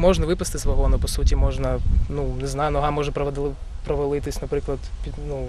можна випасти з вагону, по суті, можна, ну не знаю, нога може провалитись, наприклад, під ну,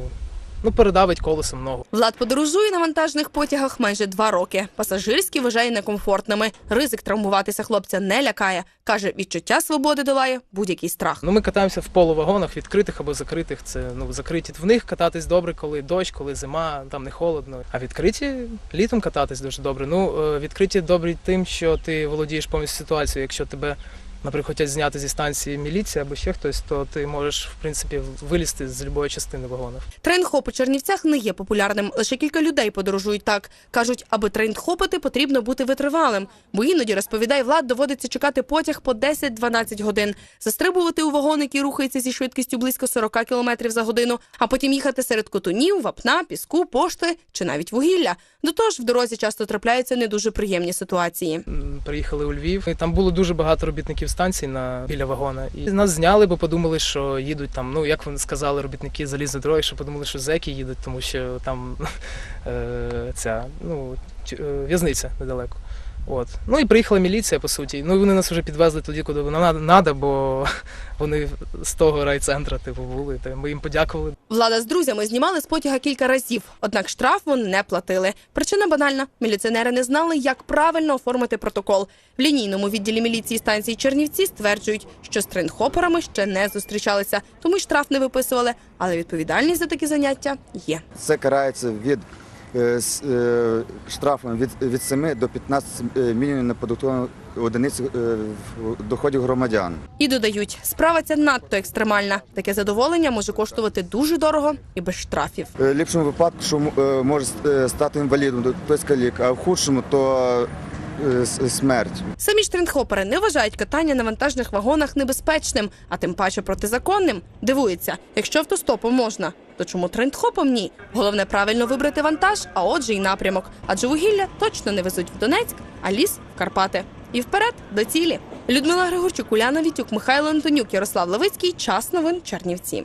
ну передавить колесом ногу. Влад подорожує на вантажних потягах майже два роки. Пасажирські вважає некомфортними. Ризик травмуватися хлопця не лякає. Каже, відчуття свободи долає будь-який страх. Ну, ми катаємося в полувагонах, відкритих або закритих. Це ну закриті в них кататись добре, коли дощ, коли зима, там не холодно. А відкриті літом кататись дуже добре. Ну е, відкриті добрі тим, що ти володієш повністю ситуацією. Якщо тебе, наприклад, хочуть зняти зі станції міліція або ще хтось, то ти можеш в принципі вилізти з будь-якої частини вагону. Трейн-хоп у Чернівцях не є популярним. Лише кілька людей подорожують так. Кажуть, аби трейн-хопити, потрібно бути витривалим. Бо іноді, розповідає Влад, доводиться чекати потяг по 10-12 годин, застрибувати у вагон, який рухається зі швидкістю близько 40 км за годину, а потім їхати серед котунів, вапна, піску, пошти чи навіть вугілля. До того ж, в дорозі часто трапляються не дуже приємні ситуації. Приїхали у Львів, і там було дуже багато робітників станцій на біля вагона. І нас зняли, бо подумали, що їдуть там. Ну як вони сказали, робітники залізної дороги, що подумали, що зеки їдуть, тому що там е, ця ну е, в'язниця недалеко. От. Ну і приїхала міліція, по суті. Ну і вони нас вже підвезли туди, куди воно треба, бо вони з того райцентра типу були. Та ми їм подякували. Влада з друзями знімали з потяга кілька разів, однак штраф вони не платили. Причина банальна: міліціонери не знали, як правильно оформити протокол. В лінійному відділі міліції станції Чернівці стверджують, що з трейнхоперами ще не зустрічалися, тому й штраф не виписували. Але відповідальність за такі заняття є. Це карається від е, е, штрафом від, від 7 до 15 мільйонів на е, в- доходів громадян. І додають, справа ця надто екстремальна. Таке задоволення може коштувати дуже дорого і без штрафів. Е, В ліпшому випадку, що е, може е, стати інвалідом, тобто калік, а в худшому то е, смерть. Самі ж трендхопери не вважають катання на вантажних вагонах небезпечним, а тим паче протизаконним. Дивуються, якщо автостопом можна, то чому трендхопом ні? Головне правильно вибрати вантаж, а отже й напрямок. Адже вугілля точно не везуть в Донецьк, а ліс в Карпати. І вперед до цілі. Людмила Григорчук, Уляна Вітюк, Михайло Антонюк, Ярослав Левицький. Час новин Чернівці.